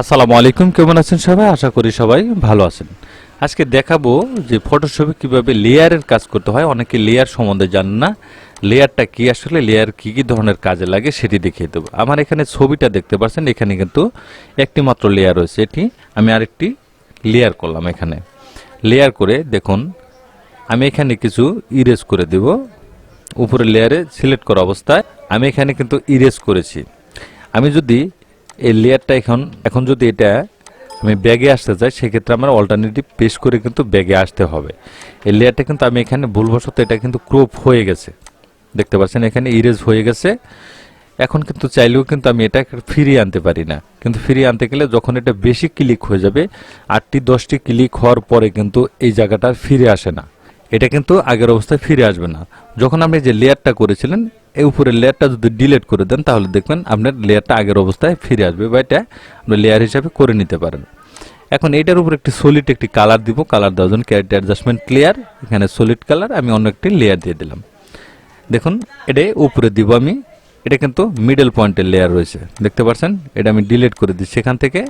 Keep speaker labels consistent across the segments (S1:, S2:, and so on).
S1: আসসালামু আলাইকুম, কেমন আছেন সবাই? আশা করি সবাই ভালো আছেন। আজকে দেখাবো যে ফটোশপে কীভাবে লেয়ারের কাজ করতে হয়। অনেকে লেয়ার সম্বন্ধে জানেন না। লেয়ারটা কি আসলে? লেয়ার কি কি ধরনের কাজে লাগে সেটি দেখিয়ে দেবো। আমার এখানে ছবিটা দেখতে পাচ্ছেন, এখানে কিন্তু একটি মাত্র লেয়ার রয়েছে এটি। আমি আরেকটি লেয়ার করলাম এখানে। লেয়ার করে দেখুন, আমি এখানে কিছু ইরেজ করে দেব। উপরে লেয়ারে সিলেক্ট করা অবস্থায় আমি এখানে কিন্তু ইরেজ করেছি। আমি যদি এই লেয়ারটা এখন এখন যদি এটা আমি ব্যাগে আসতে চাই, সেক্ষেত্রে আমার অল্টারনেটিভ পেশ করে কিন্তু ব্যাগে আসতে হবে। এই লেয়ারটা কিন্তু আমি এখানে ভুলবশত এটা কিন্তু ক্রপ হয়ে গেছে। দেখতে পাচ্ছেন, এখানে ইরেজ হয়ে গেছে। এখন কিন্তু চাইলেও কিন্তু আমি এটা ফিরিয়ে আনতে পারি না। কিন্তু ফিরিয়ে আনতে গেলে যখন এটা বেশি ক্লিক হয়ে যাবে, আটটি দশটি ক্লিক হওয়ার পরে কিন্তু এই জায়গাটা ফিরে আসে না। এটা কিন্তু আগের অবস্থায় ফিরে আসবে না। যখন আপনি যে লেয়ারটা করেছিলেন, এই উপরের লেয়ারটা যদি ডিলেট করে দেন, তাহলে দেখবেন আপনার লেয়ারটা আগের অবস্থায় ফিরে আসবে বা এটা আপনি লেয়ার হিসাবে করে নিতে পারেন। এখন এটার উপর একটি সলিড একটি কালার দিব। কালার দেওয়ার জন্য ক্যারেক্টার অ্যাডজাস্টমেন্ট ক্লিয়ার এখানে সলিড কালার আমি অন্য একটি লেয়ার দিয়ে দিলাম। দেখুন এটা উপরে দিব আমি। এটা কিন্তু মিডল পয়েন্টের লেয়ার রয়েছে। দেখতে পাচ্ছেন এটা আমি ডিলিট করে দিচ্ছি সেখান থেকে।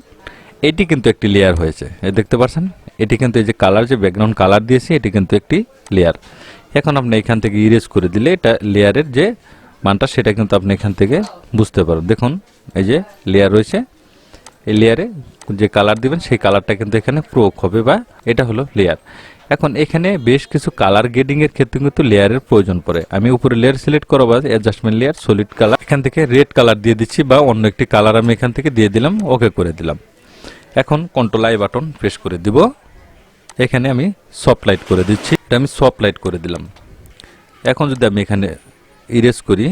S1: এটি কিন্তু একটি লেয়ার হয়েছে। এ দেখতে পাচ্ছেন এটি কিন্তু এই যে কালার যে ব্যাকগ্রাউন্ড কালার দিয়েছি, এটি কিন্তু একটি লেয়ার এখন আপনি এখান থেকে ইরেজ করে দিলে এটা লেয়ারের যে মানটা, সেটা কিন্তু আপনি এখান থেকে বুঝতে পারেন দেখুন, এই যে লেয়ার রয়েছে, এই লেয়ারে যে কালার দিবেন, সেই কালারটা কিন্তু এখানে প্রয়োগ হবে বা এটা হলো লেয়ার এখন এখানে বেশ কিছু কালার গ্রেডিং এর ক্ষেত্রে কিন্তু লেয়ারের প্রয়োজন পড়ে। আমি উপরে লেয়ার সিলেক্ট করো বা অ্যাডজাস্টমেন্ট লেয়ার সলিড কালার এখান থেকে রেড কালার দিয়ে দিচ্ছি বা অন্য একটি কালার আমি এখান থেকে দিয়ে দিলাম ওকে করে দিলাম। এখন কন্ট্রোল আই বাটন প্রেস করে দিব। এখানে আমি সফট লাইট করে দিচ্ছি। এটা আমি সফট লাইট করে দিলাম। এখন যদি আমি এখানে ইরেজ করি,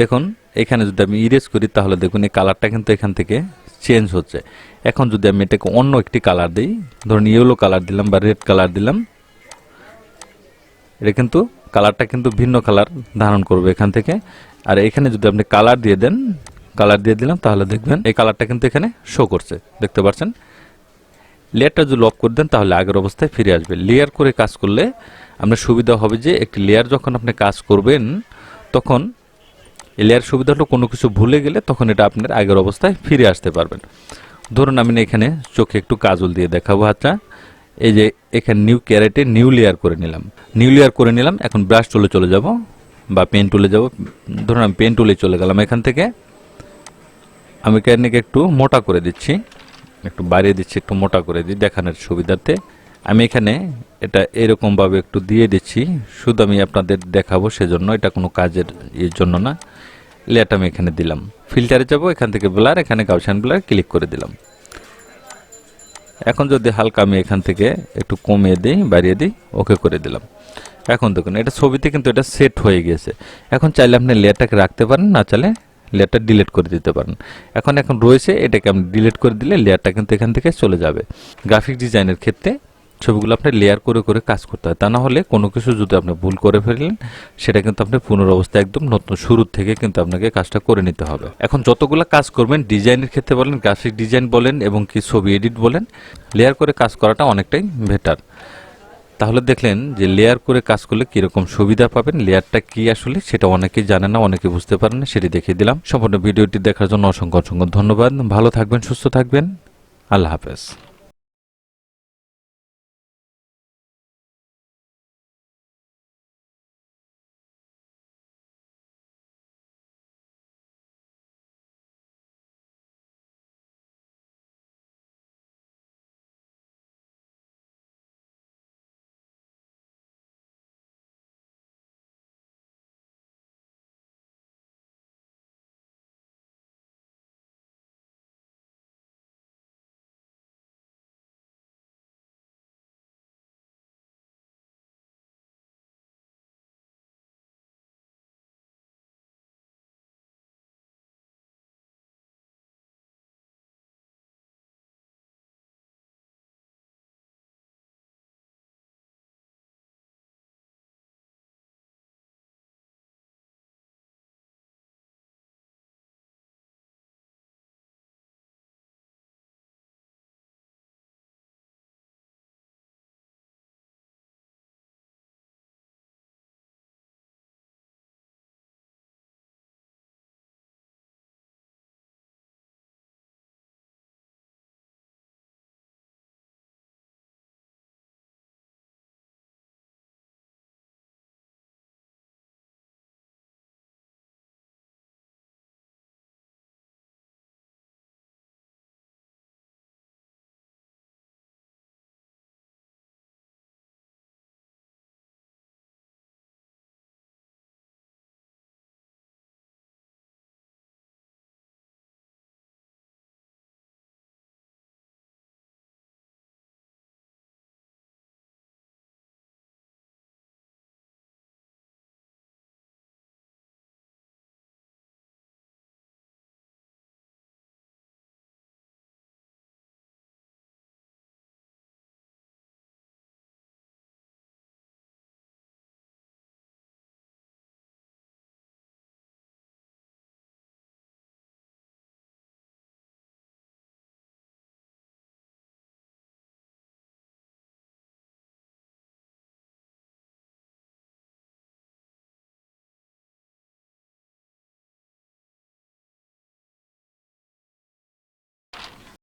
S1: দেখুন, এখানে যদি আমি ইরেজ করি, তাহলে দেখুন এই কালারটা কিন্তু এখান থেকে চেঞ্জ হচ্ছে। এখন যদি আমি এটাকে অন্য একটি কালার দিই, ধরুন ইয়েলো কালার দিলাম বা রেড কালার দিলাম, এটা কিন্তু কালারটা কিন্তু ভিন্ন কালার ধারণ করবে এখান থেকে। আর এখানে যদি আপনি কালার দিয়ে দেন কালার দিয়ে দিলাম, তাহলে দেখবেন এই কালারটা কিন্তু এখানে শো করছে। দেখতে পাচ্ছেন? লেয়ারটা যদি লক করে দেন, তাহলে আগের অবস্থায় ফিরে আসবে। লেয়ার করে কাজ করলে আপনার সুবিধা হবে যে, একটি লেয়ার যখন আপনি কাজ করবেন, তখন এই লেয়ার সুবিধা হলো কোনো কিছু ভুলে গেলে তখন এটা আপনার আগের অবস্থায় ফিরে আসতে পারবেন। ধরুন আমি এখানে চোখে একটু কাজল দিয়ে দেখাবো হাতটা। এই যে এখানে নিউ ক্যারেটে নিউ লেয়ার করে নিলাম। নিউ লেয়ার করে নিলাম, এখন ব্রাশ টুলে চলে যাব বা পেন টুলে যাব। ধরুন আমি পেন টুলে চলে গেলাম এখান থেকে। আমি ক্যারনিকে একটু মোটা করে দিচ্ছি। একটু বাড়িয়ে দিচ্ছি, একটু মোটা করে দিই দেখানোর সুবিধার্থে। আমি এখানে এটা এরকমভাবে একটু দিয়ে দিচ্ছি। শুধু আমি আপনাদের দেখাবো সেজন্য, এটা কোনো কাজের এর জন্য না। লেয়ারটা আমি এখানে দিলাম। ফিল্টারে যাব, এখান থেকে ব্লার এখানে গাউসান ব্লার ক্লিক করে দিলাম। এখন যদি হালকা আমি এখান থেকে একটু কমিয়ে দিই, বাড়িয়ে দিই ওকে করে দিলাম। এখন দেখুন, এটা ছবিতে কিন্তু এটা সেট হয়ে গিয়েছে। এখন চাইলে আপনি লেয়ারটাকে রাখতে পারেন, না চাইলে লেয়ারটা ডিলিট করে দিতে পারেন। এখন এখন রয়েছে, এটাকে আপনি ডিলিট করে দিলে লেয়ারটা কিন্তু এখান থেকে চলে যাবে। গ্রাফিক ডিজাইনের ক্ষেত্রে ছবিগুলো আপনি লেয়ার করে করে কাজ করতে হয়। তা না হলে কোনো কিছু যদি আপনি ভুল করে ফেললেন, সেটা কিন্তু আপনি পুনরবস্থা একদম নতুন শুরুর থেকে কিন্তু আপনাকে কাজটা করে নিতে হবে। এখন যতগুলো কাজ করবেন ডিজাইনের ক্ষেত্রে বলেন গ্রাফিক ডিজাইন বলেন এবং কি ছবি এডিট বলেন লেয়ার করে কাজ করাটা অনেকটাই বেটার তাহলে দেখলেন যে লেয়ার করে কাজ করলে কীরকম সুবিধা পাবেন? লেয়ারটা কি আসলে? সেটা অনেকে জানে না, অনেকে বুঝতে পারেন না, সেটি দেখিয়ে দিলাম। সম্পূর্ণ ভিডিওটি দেখার জন্য অসংখ্য অসংখ্য ধন্যবাদ। ভালো থাকবেন, সুস্থ থাকবেন। আল্লাহ হাফেজ।